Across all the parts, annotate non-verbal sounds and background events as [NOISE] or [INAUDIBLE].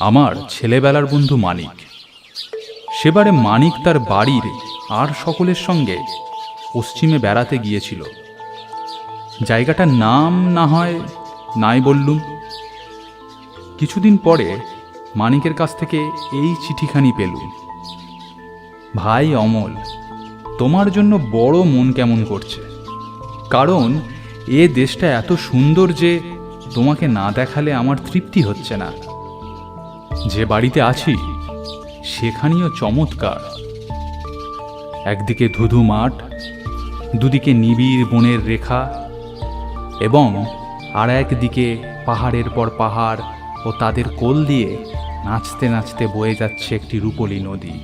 আমার ছেলেবেলার বন্ধু মানিক। সেবারে মানিক তার বাড়ির আর সকলের সঙ্গে পশ্চিমে বেড়াতে গিয়েছিল। জায়গাটার নাম না হয় নাই বললুম। কিছুদিন পরে মানিকের কাছ থেকে এই চিঠিখানি পেলুম। ভাই অমল, তোমার জন্য বড় মন কেমন করছে? কারণ এ দেশটা এত সুন্দর যে তোমাকে না দেখালে আমার তৃপ্তি হচ্ছে না। যে বাড়িতে আছি, সেখানেও চমৎকার। একদিকে ধুধু মাঠ, দুদিকে নিবিড় বনের রেখা এবং আর একদিকে পাহাড়ের পর পাহাড় ও তাদের কোল দিয়ে নাচতে নাচতে বয়ে যাচ্ছে একটি রূপলী নদী।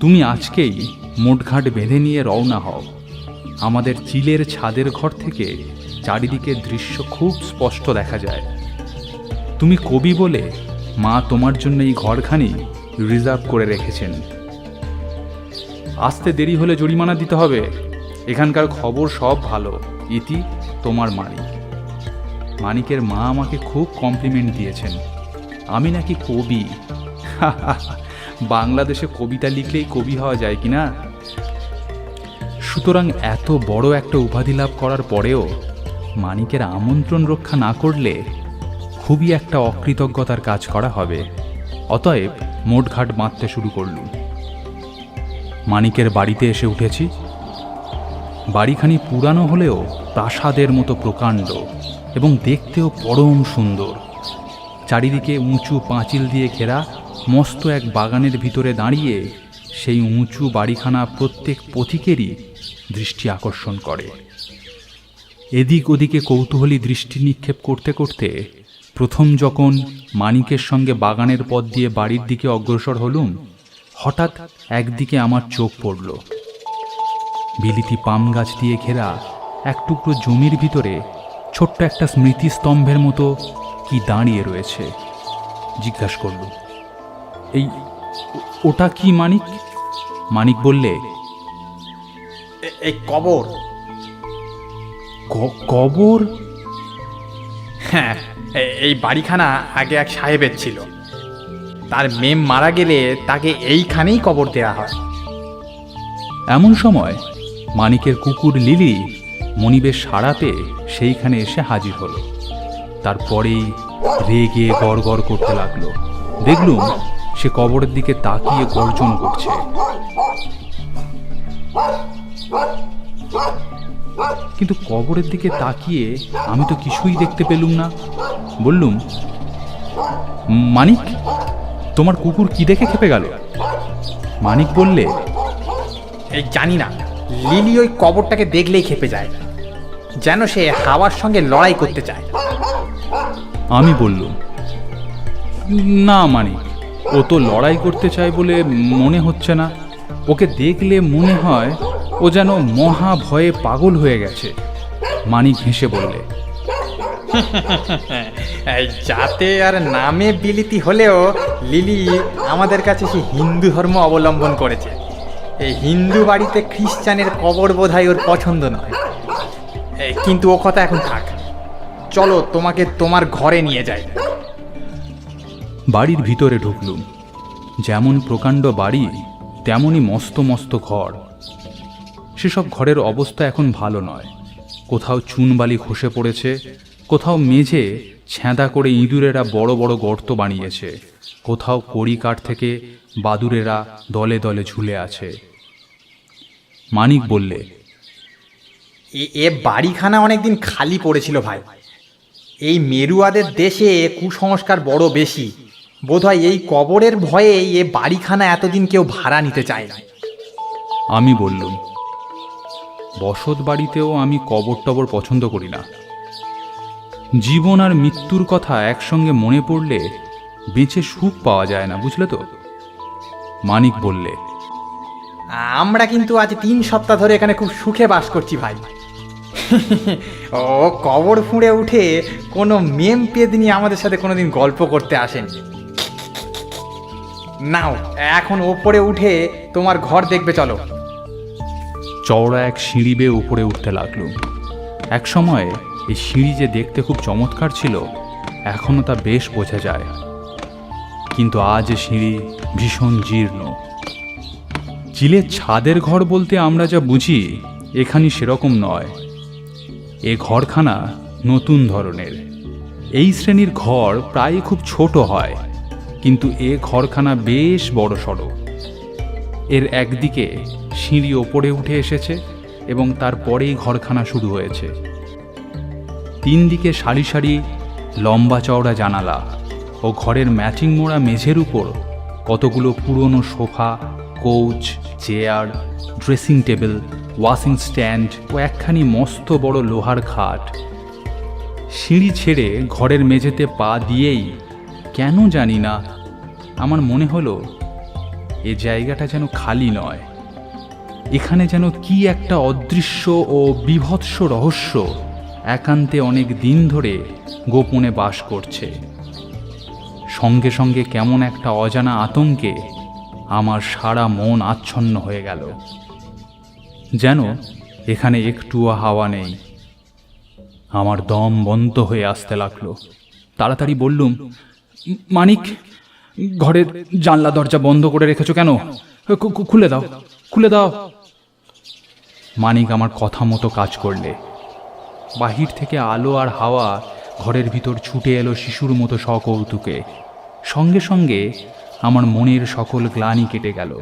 তুমি আজকেই মোটঘাট বেঁধে নিয়ে রওনা হও। আমাদের চিলের ছাদের ঘর থেকে চারিদিকের দৃশ্য খুব স্পষ্ট দেখা যায়। তুমি কবি বলে মা তোমার জন্য এই ঘরখানি রিজার্ভ করে রেখেছেন। আসতে দেরি হলে জরিমানা দিতে হবে। এখানকার খবর সব ভালো। ইতি তোমার মানিক মানিকের মা আমাকে খুব কমপ্লিমেন্ট দিয়েছেন। আমি নাকি কবি। [LAUGHS] বাংলাদেশে কবিতা লিখলেই কবি হওয়া যায় কি না সুতরাং এত বড় একটা উপাধি লাভ করার পরেও মানিকের আমন্ত্রণ রক্ষা না করলে খুবই একটা অকৃতজ্ঞতার কাজ করা হবে। অতএব মোটঘাট বাঁধতে শুরু করলুম। মানিকের বাড়িতে এসে উঠেছি। বাড়িখানি পুরানো হলেও প্রাসাদের মতো প্রকাণ্ড এবং দেখতেও পরম সুন্দর। চারিদিকে উঁচু পাঁচিল দিয়ে ঘেরা মস্ত এক বাগানের ভিতরে দাঁড়িয়ে সেই উঁচু বাড়িখানা প্রত্যেক পথিকেরই দৃষ্টি আকর্ষণ করে। এদিক ওদিকে কৌতূহলী দৃষ্টি নিক্ষেপ করতে করতে প্রথম যখন মানিকের সঙ্গে বাগানের পথ দিয়ে বাড়ির দিকে অগ্রসর হলুম হঠাৎ একদিকে আমার চোখ পড়ল। বিলিতি পাম গাছ দিয়ে ঘেরা এক টুকরো জমির ভিতরে ছোট্ট একটা স্মৃতিস্তম্ভের মতো কি দাঁড়িয়ে রয়েছে জিজ্ঞাসা করল। এই ওটা কি মানিক? মানিক বললে এই কবর। কবর? হ্যাঁ এই বাড়িখানা আগে এক সাহেবের ছিল। তার মেম মারা গেলে তাকে এইখানেই কবর দেওয়া হয়। এমন সময় মানিকের কুকুর লিলি মনিবের সাড়া পেয়ে সেইখানে এসে হাজির হলো। তারপরেই রেগে গড় করতে লাগল। দেখলুম সে কবরের দিকে তাকিয়ে গর্জন করছে। কিন্তু কবরের দিকে তাকিয়ে আমি তো কিছুই দেখতে পেলুম না। বললুম মানিক তোমার কুকুর কি দেখে খেপে গেল? মানিক বললে এই জানি না লিলি ওই কবরটাকে দেখলেই খেপে যায় যেন সে হাওয়ার সঙ্গে লড়াই করতে চায়। আমি বললুম না মানিক ও তো লড়াই করতে চায় বলে মনে হচ্ছে না। ওকে দেখলে মনে হয় ও যেন মহা ভয়ে পাগল হয়ে গেছে। মানিক হেসে বললে যাতে আর নামে বিলিতি হলেও লিলি আমাদের কাছে সে হিন্দু ধর্ম অবলম্বন করেছে। এই হিন্দু বাড়িতে খ্রিস্টানের কবর বোধহয় ওর পছন্দ নয়। কিন্তু ও কথা এখন থাক। চলো তোমাকে তোমার ঘরে নিয়ে যাই। বাড়ির ভিতরে ঢুকলুম। যেমন প্রকাণ্ড বাড়ি তেমনই মস্ত মস্ত ঘর। সেসব ঘরের অবস্থা এখন ভালো নয়। কোথাও চুনবালি খসে পড়েছে কোথাও মেঝে ছেঁদা করে ইঁদুরেরা বড় বড় গর্ত বানিয়েছে কোথাও কড়ি কাঠ থেকে বাদুরেরা দলে দলে ঝুলে আছে। মানিক বললে এ- এ বাড়িখানা অনেকদিন খালি পড়েছিল ভাই। এই মেরুয়াদের দেশে কুসংস্কার বড় বেশি। বোধহয় এই কবরের ভয়ে এ বাড়িখানা এতদিন কেউ ভাড়া নিতে চায় না। আমি বললুম বসত বাড়িতেও আমি কবর টবর পছন্দ করি না। জীবন আর মৃত্যুর কথা একসঙ্গে মনে পড়লে বেঁচে সুখ পাওয়া যায় না, বুঝলে তো? মানিক বললে, আমরা কিন্তু আজ তিন সপ্তাহ ধরে এখানে খুব সুখে বাস করছি ভাই। ও কবর ফুঁড়ে উঠে কোনো মেম পেদ নিয়ে আমাদের সাথে কোনোদিন গল্প করতে আসেন। নাও, এখন ওপরে উঠে তোমার ঘর দেখবে, চলো। চওড়া এক সিঁড়ি বেয়ে উপরে উঠতে লাগলুম এক সময় এই সিঁড়ি যে দেখতে খুব চমৎকার ছিল এখনও তা বেশ বোঝা যায়। কিন্তু আজ এ সিঁড়ি ভীষণ জীর্ণ। চিলের ছাদের ঘর বলতে আমরা যা বুঝি, এখানে সেরকম নয়। এ ঘরখানা নতুন ধরনের। এই শ্রেণির ঘর প্রায় খুব ছোট হয়, কিন্তু এ ঘরখানা বেশ বড় সড়ো এর একদিকে সিঁড়ি ওপরে উঠে এসেছে এবং তারপরেই ঘরখানা শুরু হয়েছে। তিন দিকে সারি সারি লম্বা চওড়া জানালা ও ঘরের ম্যাচিং মোড়া মেঝের উপর কতগুলো পুরনো sofa, couch, chair, dressing table, washing stand ও একখানি মস্ত বড় লোহার খাট। সিঁড়ি ছেড়ে ঘরের মেঝেতে পা দিয়েই কেন জানি না, আমার মনে হলো এ জায়গাটা যেন খালি নয়। এখানে যেন কি একটা অদৃশ্য ও বিভৎস রহস্য একান্তে অনেক দিন ধরে গোপনে বাস করছে। সঙ্গে সঙ্গে কেমন একটা অজানা আতঙ্কে আমার সারা মন আচ্ছন্ন হয়ে গেল। যেন এখানে একটুও হাওয়া নেই। আমার দম বন্ধ হয়ে আসতে লাগল। তাড়াতাড়ি বললুম, মানিক ঘরের জানলা, দরজা বন্ধ করে রেখেছো কেন? খুলে দাও খুলে দাও। মানিক আমার কথা মতো কাজ করলে। বাহির থেকে আলো আর হাওয়া ঘরের ভিতর ছুটে এলো শিশুর মতো সকৌতুকে। সঙ্গে সঙ্গে আমার মনের সকল গ্লানি কেটে গেল।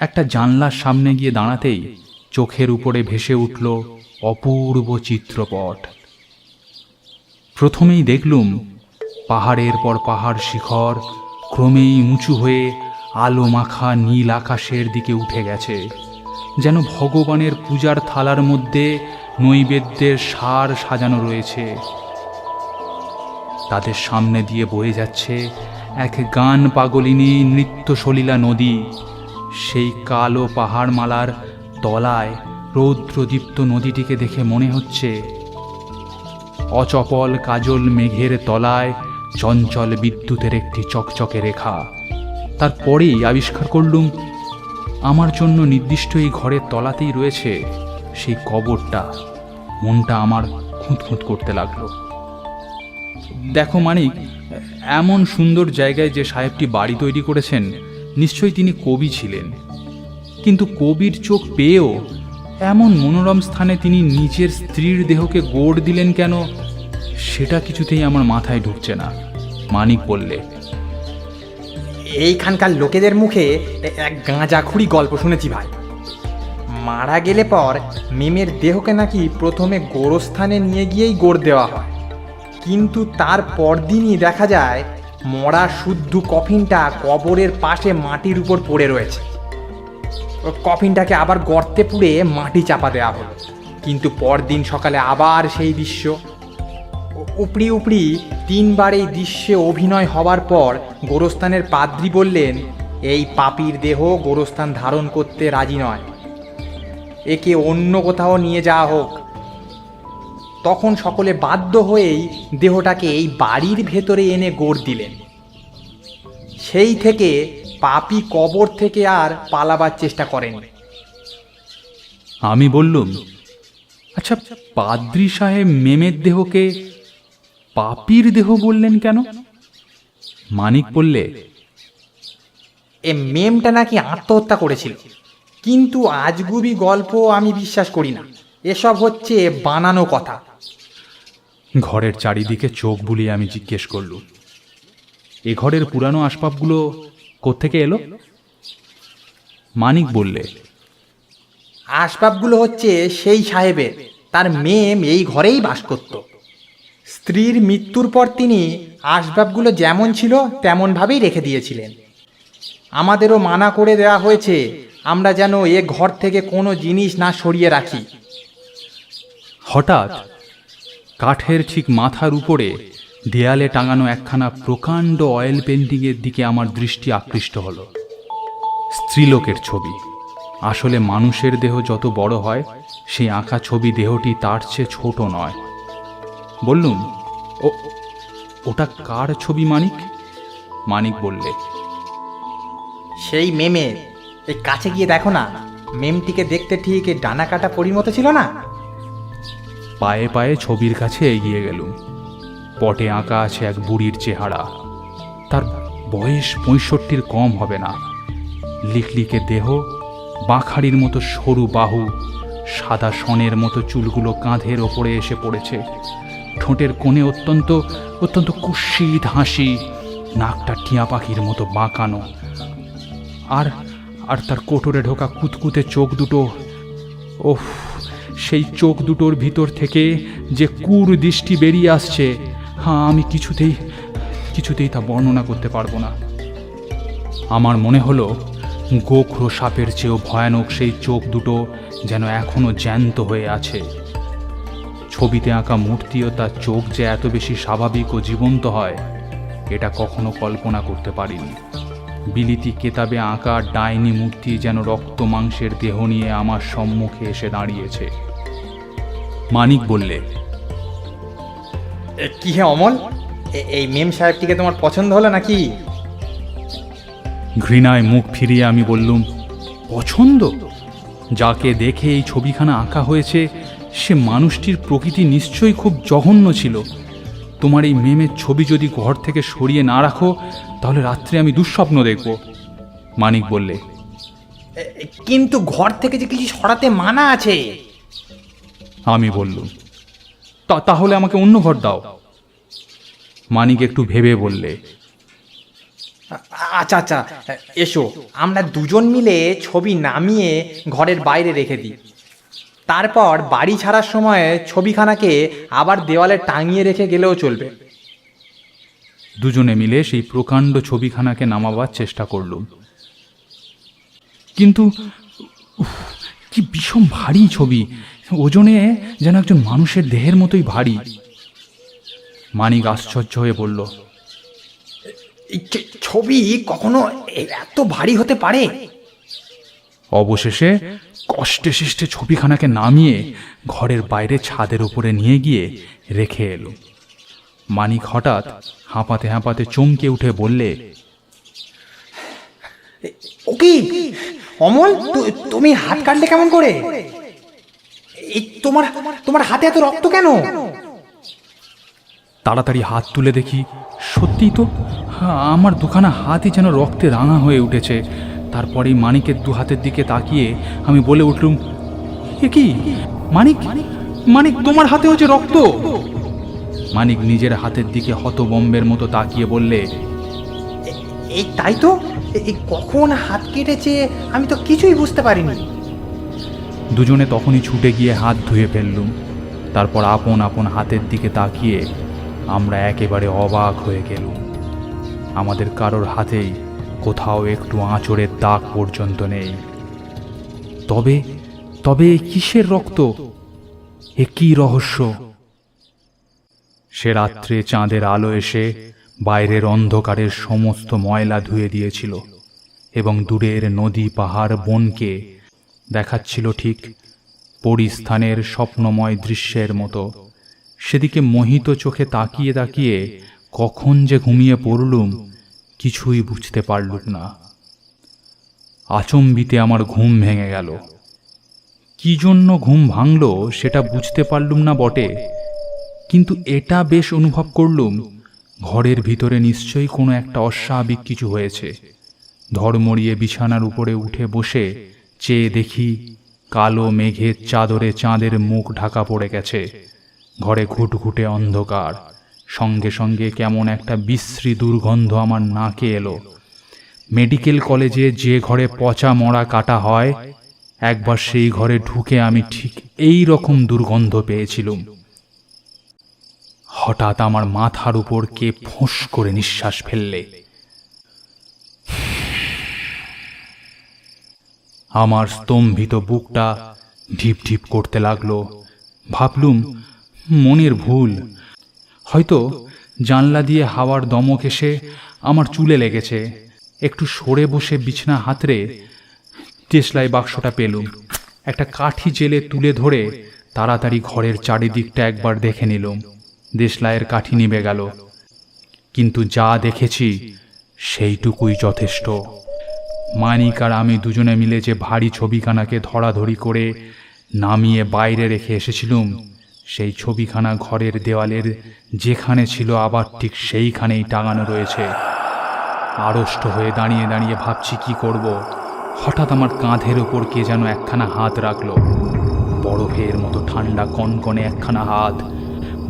একটা জানলার সামনে গিয়ে দাঁড়াতেই চোখের উপরে ভেসে উঠল অপূর্ব চিত্রপট। প্রথমেই দেখলুম পাহাড়ের পর পাহাড় শিখর ক্রমেই উঁচু হয়ে আলো মাখা নীল আকাশের দিকে উঠে গেছে, যেন ভগবানের পূজার থালার মধ্যে নৈবেদ্যের সার সাজানো রয়েছে। তাদের সামনে দিয়ে বয়ে যাচ্ছে এক গান পাগলিনী নৃত্যসলীলা নদী। সেই কালো পাহাড়মালার তলায় রৌদ্রদীপ্ত নদীটিকে দেখে মনে হচ্ছে, অচপল কাজল মেঘের তলায় চঞ্চল বিদ্যুতের একটি চকচকে রেখা। তারপরেই আবিষ্কার করলুম, আমার জন্য নির্দিষ্ট এই ঘরের তলাতেই রয়েছে সেই কবরটা। মনটা আমার খুঁতখুঁত করতে লাগল। দেখো মানিক, এমন সুন্দর জায়গায় যে সাহেবটি বাড়ি তৈরি করেছেন, নিশ্চয়ই তিনি কবি ছিলেন। কিন্তু কবির চোখ পেয়েও এমন মনোরম স্থানে তিনি নিজের স্ত্রীর দেহকে গোড় দিলেন কেন? সেটা কিছুতেই আমার মাথায় ঢুকছে না। মানিক বললে, এইখানকার লোকেদের মুখে এক গাঁজাখুরি গল্প শুনেছি ভাই। মারা গেলে পর মেমের দেহকে নাকি প্রথমে গোরস্থানে নিয়ে গিয়েই গোড় দেওয়া হয়। কিন্তু তার পরদিনই দেখা যায়, মরা শুদ্ধ কফিনটা কবরের পাশে মাটির উপর পড়ে রয়েছে। কফিনটাকে আবার গর্তে পুড়ে মাটি চাপা দেওয়া হলো। কিন্তু পরদিন সকালে আবার সেই দৃশ্য। উ- উপরি উপরি তিনবার এই দৃশ্যে অভিনয় হবার পর গোরস্থানের পাদ্রী বললেন, এই পাপির দেহ গোরস্থান ধারণ করতে রাজি নয়। একে অন্য কোথাও নিয়ে যাওয়া হোক। তখন সকলে বাধ্য হয়েই দেহটাকে এই বাড়ির ভেতরে এনে গোড় দিলেন। সেই থেকে পাপি কবর থেকে আর পালাবার চেষ্টা করেন। আমি বললুম আচ্ছা পাদ্রি সাহেব মেমের দেহকে পাপির দেহ বললেন কেন? মানিক বললে এ মেমটা নাকি আত্মহত্যা করেছিল। কিন্তু আজগুবি গল্প আমি বিশ্বাস করি না। এসব হচ্ছে বানানো কথা। ঘরের চারিদিকে চোখ বুলিয়ে আমি জিজ্ঞেস করলুম এ ঘরের পুরানো আসবাবগুলো কোত্থেকে এলো? মানিক বললে আসবাবগুলো হচ্ছে সেই সাহেবের। তার মেম এই ঘরেই বাস করত। স্ত্রীর মৃত্যুর পর তিনি আসবাবগুলো যেমন ছিল তেমনভাবেই রেখে দিয়েছিলেন। আমাদেরও মানা করে দেওয়া হয়েছে, আমরা যেন এ ঘর থেকে কোনো জিনিস না সরিয়ে রাখি। হঠাৎ কাঠের ঠিক মাথার উপরে দেয়ালে টাঙানো একখানা প্রকাণ্ড অয়েল পেন্টিংয়ের দিকে আমার দৃষ্টি আকৃষ্ট হলো। স্ত্রীলোকের ছবি। আসলে মানুষের দেহ যত বড় হয়, সেই আঁকা ছবি দেহটি তার চেয়ে ছোট নয়। বললুম ও ওটা কার ছবি মানিক? মানিক বললে সেই মেমের এই কাছে গিয়ে দেখো না মেমটিকে দেখতে ঠিক এই ডানা কাটা পরিমতো ছিল না? পায়ে পায়ে ছবির কাছে এগিয়ে গেলুম। পটে আঁকা আছে এক বুড়ির চেহারা। তার বয়স পঁয়ষট্টির কম হবে না। লিকলিকে দেহ বাঁখাড়ির মতো সরু বাহু সাদা সনের মতো চুলগুলো কাঁধের ওপরে এসে পড়েছে। ঠোঁটের কোণে অত্যন্ত অত্যন্ত কুৎসিত হাসি, নাকটা টিয়া পাখির মতো বাঁকানো, আর আর তার কোটরে ঢোকা কুতকুতে চোখ দুটো। ওফ, সেই চোখ দুটোর ভিতর থেকে যে কুর দৃষ্টি বেরিয়ে আসছে হ্যাঁ আমি কিছুতেই কিছুতেই তা বর্ণনা করতে পারব না। আমার মনে হলো, গোখরো সাপের চেয়েও ভয়ানক সেই চোখ দুটো যেন এখনও জ্যান্ত হয়ে আছে। ছবিতে আঁকা মূর্তি ও তার চোখ যে এত বেশি স্বাভাবিক ও জীবন্ত হয় এটা কখনো কল্পনা করতে পারিনি। বিলিতি কেতাবে আঁকা ডাইনি মূর্তি যেন রক্ত মাংসের দেহ নিয়ে আমার সম্মুখে এসে দাঁড়িয়েছে। মানিক বললে কি হে অমল? এই মেম সাহেবটিকে তোমার পছন্দ হলো নাকি? ঘৃণায় মুখ ফিরিয়ে আমি বললুম পছন্দ? যাকে দেখে এই ছবিখানা আঁকা হয়েছে সে মানুষটির প্রকৃতি নিশ্চয়ই খুব জঘন্য ছিল। তোমার এই মেমের ছবি যদি ঘর থেকে সরিয়ে না রাখো তাহলে রাত্রে আমি দুঃস্বপ্ন দেখব মানিক বললে। কিন্তু ঘর থেকে যে কিছু সরাতে মানা আছে। আমি বললুম তা তাহলে আমাকে অন্য ঘর দাও। মানিক একটু ভেবে বললে আচ্ছা আচ্ছা এসো আমরা দুজন মিলে ছবি নামিয়ে ঘরের বাইরে রেখে দিই। তারপর বাড়ি ছাড়ার সময় ছবিখানাকে আবার দেওয়ালে টাঙিয়ে রেখে গেলেও চলবে। দুজনে মিলে সেই প্রকাণ্ড ছবিখানাকে নামাবার চেষ্টা করলুম। কিন্তু উফ, কি ভীষণ ভারী ছবি। ওজনে যেন একজন মানুষের দেহের মতোই ভারী। মানিক আশ্চর্য হয়ে বলল এই ছ- ছবি কখনো এ- এত ভারী হতে পারে? অবশেষে কষ্টে শিষ্টে ছবিখানাকে নামিয়ে ঘরের বাইরে ছাদের উপরে নিয়ে গিয়ে রেখে এলো। মানিক হঠাৎ হাঁপাতে হাঁপাতে চমকে উঠে বললে অমল তুমি হাত কাটলে কেমন করে? তোমার তোমার হাতে এত রক্ত কেন? তাড়াতাড়ি হাত তুলে দেখি সত্যিই তো হ্যাঁ, আমার দুখানা হাতই যেন রক্তে রাঙা হয়ে উঠেছে। তারপরেই মানিকের দু হাতের দিকে তাকিয়ে আমি বলে উঠলুম এ কি? মানিক? মানিক তোমার হাতে হচ্ছে রক্ত? মানিক নিজের হাতের দিকে হতবম্বের মতো তাকিয়ে বললে এই তাই তো? এই কখন হাত কেটেছে? আমি তো কিছুই বুঝতে পারিনি। দুজনে তখনই ছুটে গিয়ে হাত ধুয়ে ফেললুম। তারপর আপন আপন হাতের দিকে তাকিয়ে আমরা একেবারে অবাক হয়ে গেলুম। আমাদের কারোর হাতেই কোথাও একটু আঁচড়ের দাগ পর্যন্ত নেই। তবে তবে কিসের রক্ত? এ কি রহস্য? সে রাত্রে চাঁদের আলো এসে বাইরের অন্ধকারের সমস্ত ময়লা ধুয়ে দিয়েছিল এবং দূরের নদী পাহাড় বনকে দেখাচ্ছিল ঠিক পরিস্থানের স্বপ্নময় দৃশ্যের মতো। সেদিকে মোহিত চোখে তাকিয়ে তাকিয়ে কখন যে ঘুমিয়ে পড়লুম কিছুই বুঝতে পারলুম না। আচম্বিতে আমার ঘুম ভেঙে গেল। কি জন্য ঘুম ভাঙল সেটা বুঝতে পারলুম না বটে। কিন্তু এটা বেশ অনুভব করলুম, ঘরের ভিতরে নিশ্চয়ই কোনো একটা অস্বাভাবিক কিছু হয়েছে। ধর্মড়িয়ে বিছানার উপরে উঠে বসে চেয়ে দেখি কালো মেঘের চাদরে চাঁদের মুখ ঢাকা পড়ে গেছে। ঘরে ঘুটঘুটে অন্ধকার। সঙ্গে সঙ্গে কেমন একটা বিশ্রী দুর্গন্ধ আমার নাকে এলো। মেডিকেল কলেজে যে ঘরে পচা মরা কাটা হয়, একবার সেই ঘরে ঢুকে আমি ঠিক এই রকম দুর্গন্ধ পেয়েছিলুম। হঠাৎ আমার মাথার উপর কে ফোঁস করে নিঃশ্বাস ফেললে। আমার স্তম্ভিত বুকটা ঢিপ ঢিপ করতে লাগল। ভাবলুম, মনের ভুল হয়তো জানলা দিয়ে হাওয়ার দমক এসে আমার চুলে লেগেছে। একটু সরে বসে বিছনা হাতড়ে দেশলাই বাক্সটা পেলুম। একটা কাঠি জেলে তুলে ধরে তাড়াতাড়ি ঘরের চারিদিকটা একবার দেখে নিলুম। দেশলাইয়ের কাঠি নিবে গেল। কিন্তু যা দেখেছি, সেইটুকুই যথেষ্ট। মানিক আর আমি দুজনে মিলে যে ভারী ছবিখানাকে ধরাধরি করে নামিয়ে বাইরে রেখে এসেছিলুম সেই ছবিখানা ঘরের দেওয়ালের যেখানে ছিল আবার ঠিক সেইখানেই টাঙানো রয়েছে। আড়ষ্ট হয়ে দাঁড়িয়ে দাঁড়িয়ে ভাবছি কি করব। হঠাৎ আমার কাঁধের ওপর কে যেন একখানা হাত রাখল। বরফের মতো ঠান্ডা কনকনে একখানা হাত।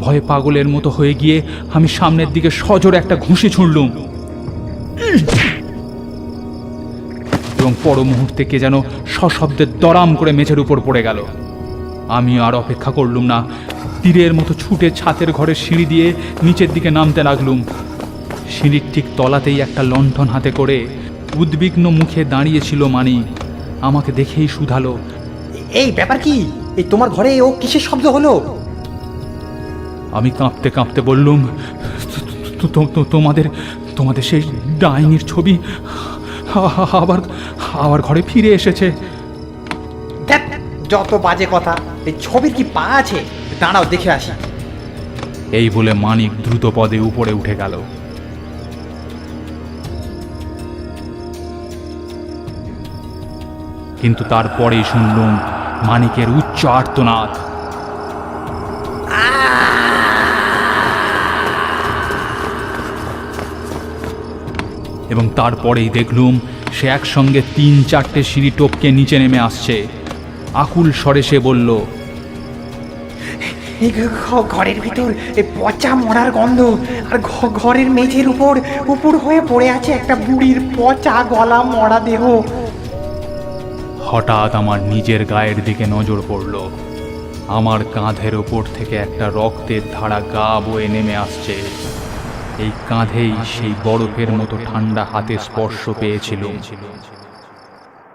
ভয়ে পাগলের মতো হয়ে গিয়ে আমি সামনের দিকে সজোরে একটা ঘুষি ছুঁড়লুম। এবং পর মুহূর্তে কে যেন সশব্দে দরাম করে মেঝের উপর পড়ে গেল। আমি আর অপেক্ষা করলুম না। তীরের মতো ছুটে ছাতের ঘরে সিঁড়ি দিয়ে নিচের দিকে নামতে লাগলুম। সিঁড়ির ঠিক তলাতেই একটা লণ্ঠন হাতে করে উদ্বিগ্ন মুখে দাঁড়িয়েছিল মানি। আমাকে দেখেই শুধালো। এই ব্যাপার কি? এই তোমার ঘরে ও কিসের শব্দ হলো? আমি কাঁপতে কাঁপতে বললুম "তো- তো- তো- তোমাদের তোমাদের সেই ডাইনির ছবি আবার আবার ঘরে ফিরে এসেছে। যত বাজে কথা এই ছবির কি পা আছে? দাঁড়াও, দেখে আসি। এই বলে মানিক দ্রুত পদে উপরে উঠে গেল। কিন্তু তারপরেই শুনলুম মানিকের উচ্চ আর্তনাদ। এবং তারপরেই দেখলুম সে একসঙ্গে তিন চারটে সিঁড়ি টপকে নিচে নেমে আসছে। আকুল স্বরে সে বলল ঘরের ভিতর এই পচা মরার গন্ধ আর ঘরের মেঝের উপর উপর হয়ে পড়ে আছে একটা বুড়ির পচা গলা মরা দেহ। হঠাৎ আমার নিজের গায়ের দিকে নজর পড়ল। আমার কাঁধের ওপর থেকে একটা রক্তের ধারা গা বয়ে নেমে আসছে। এই কাঁধেই সেই বরফের মতো ঠান্ডা হাতে স্পর্শ পেয়েছিল।